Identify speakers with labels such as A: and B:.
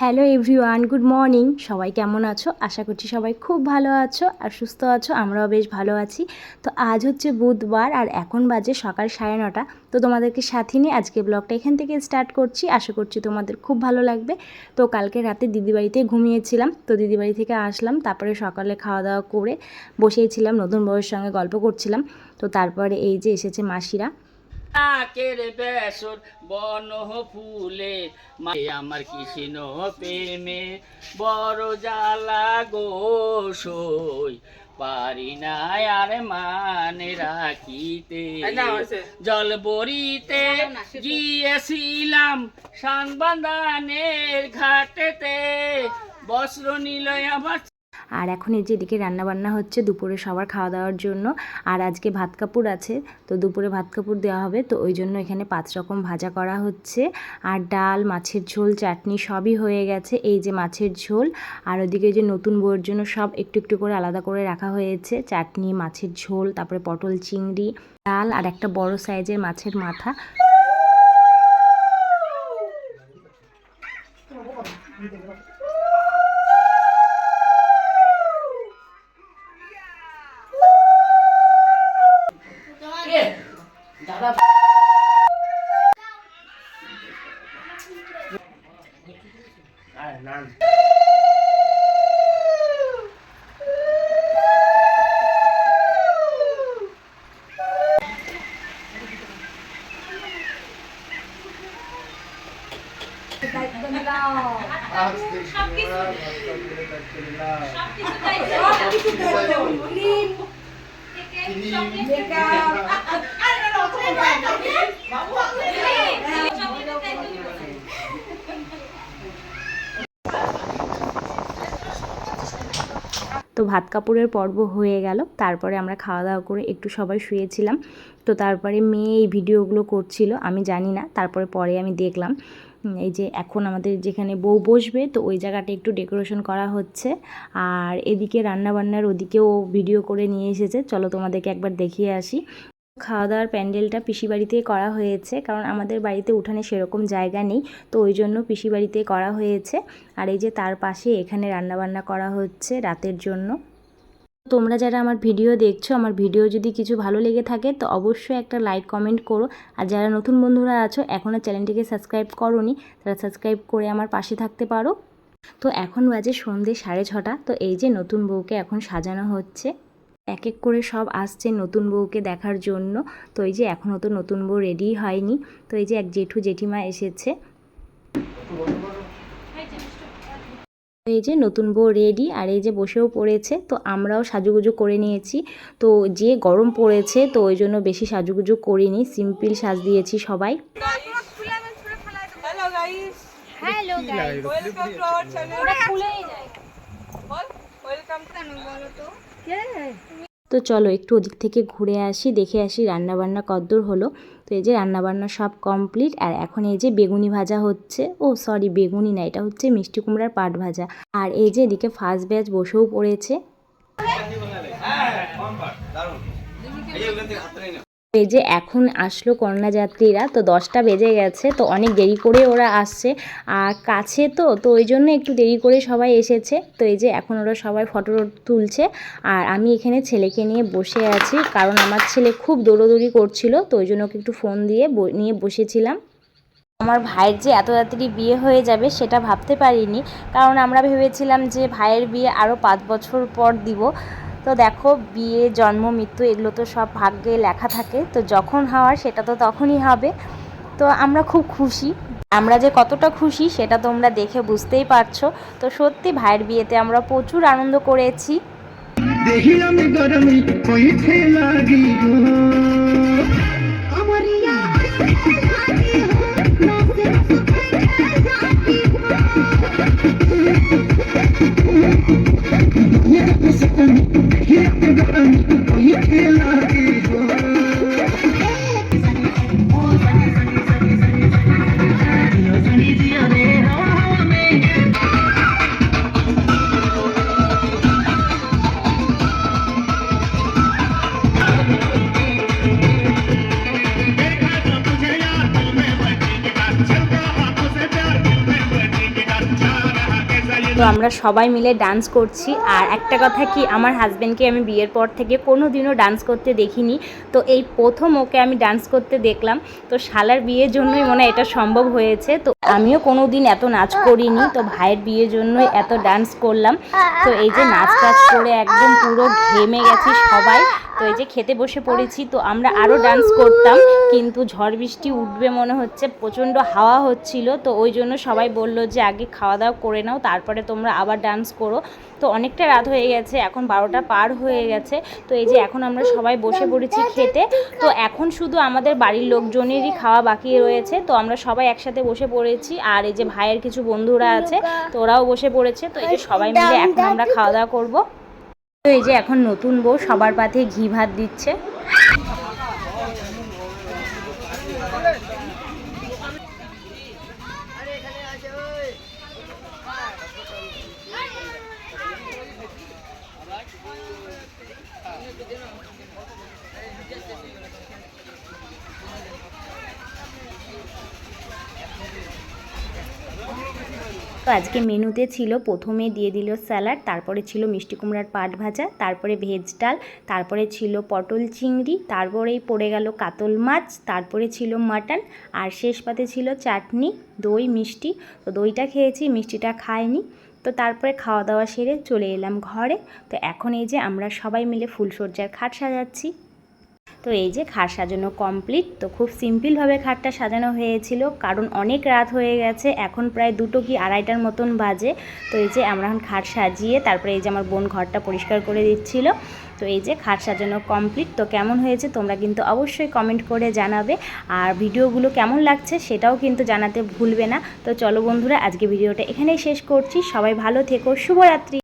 A: Hello everyone, good morning. সবাই কেমন আছো? আশা করছি সবাই খুব ভালো আছো আর সুস্থ আছো, আমরাও বেশ ভালো আছি। তো আজ হচ্ছে বুধবার আর এখন বাজে সকাল সাড়ে নটা। তো তোমাদেরকে সাথে নিয়ে আজকে ব্লগটা এখান থেকে স্টার্ট করছি। আশা করছি তোমাদের খুব ভালো লাগবে। তো কালকে রাতে দিদি বাড়িতে ঘুমিয়েছিলাম। তো দিদি বাড়ি থেকে আসলাম, তারপরে সকালে খাওয়া দাওয়া করে বসেইছিলাম নতুন বউয়ের সঙ্গে গল্প করছিলাম। তো তারপরে এই যে এসেছে মাসিরা।
B: আকের বেসর বন ফুলে। মায়ে আমার কৃষ্ণ প্রেমে বড় জ্বালা গো সই। পারি না আর মানে রাখিতে। জল বরিতে গিয়েছিলাম সানবান্দানের ঘাটেতে। বস্ত্র নিলয় আমার
A: আর এখন এই যে এদিকে রান্নাবান্না হচ্ছে, দুপুরে সবার খাওয়া দাওয়ার জন্য। আর আজকে ভাত কাপড় আছে, তো দুপুরে ভাত কাপড় দেওয়া হবে। তো ওই জন্য এখানে পাঁচ রকম ভাজা করা হচ্ছে। আর ডাল, মাছের ঝোল, চাটনি সবই হয়ে গেছে। এই যে মাছের ঝোল, আর ওদিকে যে নতুন বউয়ের জন্য সব একটু একটু করে আলাদা করে রাখা হয়েছে। চাটনি, মাছের ঝোল, তারপরে পটল চিংড়ি, ডাল আর একটা বড় সাইজের মাছের মাথা। তো ভাত কাপড়ের পর্ব হয়ে গেল। তারপরে আমরা খাওয়া দাওয়া করে একটু সবাই শুয়েছিলাম। তো তারপরে মেয়ে এই ভিডিওগুলো করছিল, আমি জানি না। তারপরে পরে আমি দেখলাম এই যে এখন আমাদের যেখানে বউ বসবে, তো ওই জায়গাটা একটু ডেকোরেশন করা হচ্ছে। আর এদিকে রান্নাবান্নার ওদিকেও ভিডিও করে নিয়ে এসেছে। চলো তোমাদেরকে একবার দেখিয়ে আসি। খাওয়া দাওয়ার প্যান্ডেলটা পিসি বাড়িতেই করা হয়েছে, কারণ আমাদের বাড়িতে উঠানে সেরকম জায়গা নেই, তো ওই জন্য পিসি বাড়িতে করা হয়েছে। আর এই যে তার পাশে এখানে রান্নাবান্না করা হচ্ছে রাতের জন্য। তোমরা যারা আমার ভিডিও দেখছ, আমার ভিডিও যদি কিছু ভালো লেগে থাকে, তো অবশ্যই একটা লাইক কমেন্ট করো। আর যারা নতুন বন্ধুরা আছো এখনও চ্যানেলটিকে সাবস্ক্রাইব করোনি, তারা সাবস্ক্রাইব করে আমার পাশে থাকতে পারো। তো এখন বাজে সন্ধে সাড়ে ছটা, তো এই যে নতুন বউকে এখন সাজানো হচ্ছে। এক এক করে সব আসছে নতুন বউকে দেখার জন্য। তো এই যে এখনও তো নতুন বউ রেডি হয়নি। তো এই যে এক জেঠু জেঠিমা এসেছে। এই যে নতুন বউ রেডি আর এই যে বসেও পড়েছে তো আমরাও সাজুগুজু করে নিয়েছি। তো যে গরম পড়েছে তো ওই জন্য বেশি সাজুগুজু করিনি সিম্পল সাজ দিয়েছি সবাই.
C: হ্যালো তো
A: চলো একটু ওদিক থেকে ঘুরে আসি, দেখে আসি রান্নাবান্না কদ্দূর হলো। তো এই যে রান্নাবান্না সব কমপ্লিট আর এখন এই যে বেগুনি ভাজা হচ্ছে, ও সরি বেগুনি না, এটা হচ্ছে মিষ্টি কুমড়ার পাট ভাজা। আর এই যে এদিকে ফার্স্ট ব্যাচ বসেও পড়েছে। এই যে এখন আসলো কন্যা যাত্রীরা তো দশটা বেজে গেছে, তো অনেক দেরি করে ওরা আসছে। আর কাছে তো তো ওই জন্য একটু দেরি করে সবাই এসেছে। তো এই যে এখন ওরা সবাই ফটো তুলছে, আর আমি এখানে ছেলেকে নিয়ে বসে আছি, কারণ আমার ছেলে খুব দৌড়োদৌড়ি করছিল, তো ওই জন্য ওকে একটু ফোন দিয়ে নিয়ে বসেছিলাম। আমার ভাইয়ের যে এত তাড়াতাড়ি বিয়ে হয়ে যাবে সেটা ভাবতে পারিনি, কারণ আমরা ভেবেছিলাম যে ভাইয়ের বিয়ে আরও পাঁচ বছর পর দিব। তো দেখো, বিয়ে, জন্ম, মৃত্যু, এগুলো তো সব ভাগ্যে লেখা থাকে। তো যখন হওয়ার সেটা তো তখনই হবে। তো আমরা খুব খুশি। আমরা যে কতটা খুশি সেটা তোমরা দেখে বুঝতেই পারছ। তো সত্যি ভাইয়ের বিয়েতে আমরা প্রচুর আনন্দ করেছি। তো আমরা সবাই মিলে ডান্স করছি। আর একটা কথা কি, আমার হাজব্যান্ডকে আমি বিয়ের পর থেকে কোনো দিনও ডান্স করতে দেখিনি। তো এই প্রথম ওকে আমি ডান্স করতে দেখলাম। তো শালার বিয়ের জন্যই মনে এটা সম্ভব হয়েছে। তো আমিও কোনো দিন এত নাচ করিনি, তো ভাইয়ের বিয়ের জন্যই এত ডান্স করলাম। তো এই যে নাচ টাচ করে একদম পুরো ঘেমে গেছি সবাই। তো এই যে খেতে বসে পড়েছি, তো আমরা আরও ডান্স করতাম, কিন্তু ঝড় বৃষ্টি উঠবে মনে হচ্ছে, প্রচণ্ড হাওয়া হচ্ছিল, তো ওই জন্য সবাই বলল যে আগে খাওয়া দাওয়া করে নাও, তারপরে তোমরা আবার ডান্স করো। তো অনেকটা রাত হয়ে গেছে, এখন বারোটা পার হয়ে গেছে, তো এই যে এখন আমরা সবাই বসে পড়েছি খেতে, তো এখন শুধু আমাদের বাড়ির লোকজনেরই খাওয়া বাকি রয়েছে, তো আমরা সবাই একসাথে বসে পড়েছি, আর এই যে ভাইয়ের কিছু বন্ধুরা আছে, তো ওরাও বসে পড়েছে, তো এই যে সবাই মিলে এখন আমরা খাওয়া দাওয়া করব। তো এই যে এখন নতুন বউ সবার পাতে ঘি ভাত দিচ্ছে। তো আজকে মেনুতে ছিল প্রথমে দিয়ে দিল স্যালাড, তারপরে ছিল মিষ্টি কুমড়ার পাট ভাজা, তারপরে ভেজ ডাল, তারপরে ছিল পটল চিংড়ি, তারপরেই পড়ে গেল কাতল মাছ, তারপরে ছিল মাটন, আর শেষ পাতে ছিল চাটনি, দই, মিষ্টি। তো দইটা খেয়েছি, মিষ্টিটা খাইনি। তো তারপরে খাওয়া দাওয়া সেরে চলে এলাম ঘরে। তো এখন এই যে আমরা সবাই মিলে ফুলসজ্জার খাট সাজাচ্ছি। তো এই যে খাট সাজানো কমপ্লিট তো খুব সিম্পলভাবে খাটটা সাজানো হয়েছিল, কারণ অনেক রাত হয়ে গেছে, এখন প্রায় দুটো কি আড়াইটার মতন বাজে। তো এই যে আমরা এখন খাট সাজিয়ে তারপরে এই যে আমার বোন ঘরটা পরিষ্কার করে দিচ্ছিল। তো এই যে খাট সাজানো কমপ্লিট তো কেমন হয়েছে তোমরা কিন্তু অবশ্যই কমেন্ট করে জানাবে। আর ভিডিওগুলো কেমন লাগছে সেটাও কিন্তু জানাতে ভুলবে না। তো চলো বন্ধুরা, আজকে ভিডিওটা এখানেই শেষ করছি। সবাই ভালো থেকো, শুভরাত্রি।